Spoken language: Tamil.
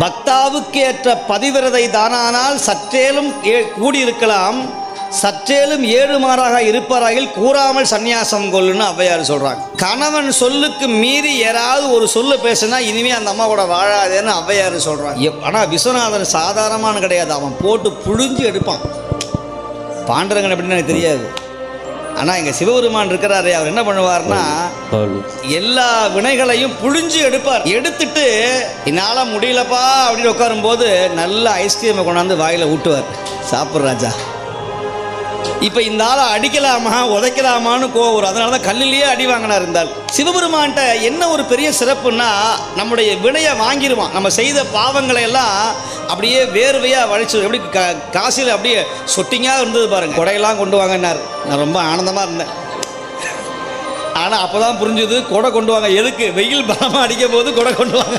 பக்தாவுக்கு ஏற்ற பதிவிரதை தானானால் சற்றேலும் ஏ- கூடியிருக்கலாம் சற்றேலும் ஏழுமாறாக இருப்பாராயில் கூறாமல் சந்நியாசம் கொள்ளுன்னு அவ்வையார் சொல்றாங்க. கணவன் சொல்லுக்கு மீறி யாராவது ஒரு சொல்லு பேசுனா இனிமே அந்த அம்மா கூட வாழாதேன்னு அவ்வையார் சொல்றாங்க. ஆனால் ஆனா விஸ்வநாதன் சாதாரணமான கிடையாது. அவன் போட்டு புழிஞ்சு எடுப்பான். பாண்டரங்கன் அப்படின்னு எனக்கு தெரியாது. ஆனால் எங்கள் சிவபெருமான் இருக்கிறாரே அவர் என்ன பண்ணுவார்னா எல்லா வினைகளையும் புழிஞ்சு எடுப்பார். எடுத்துட்டு என்னால் முடியலப்பா அப்படின்னு உட்காரும்போது நல்ல ஐஸ்கிரீமை கொண்டாந்து வாயில் ஊட்டுவார். சாப்பிட்ற ராஜா. இப்போ இந்த ஆளை அடிக்கலாமா உதைக்கலாமான்னு கோவம் வரும். அதனால தான் கல்லிலேயே அடி வாங்கினார் இருந்தால் சிவபெருமான்கிட்ட என்ன ஒரு பெரிய சிறப்புன்னா நம்முடைய வினையை வாங்கிடுவான் நம்ம செய்த பாவங்களை எல்லாம் அப்படியே வேர்வையாக வழிச்சு எப்படி க காசில் அப்படியே சொட்டிங்காக இருந்தது பாருங்க. கொடையெல்லாம் கொண்டு வாங்கினார் நான் ரொம்ப ஆனந்தமாக இருந்தேன். ஆனால் அப்போ தான் புரிஞ்சுது கொடை கொண்டு வாங்க. எதுக்கு? வெயில் பலமாக அடிக்கும் போது கொடை கொண்டு வாங்க.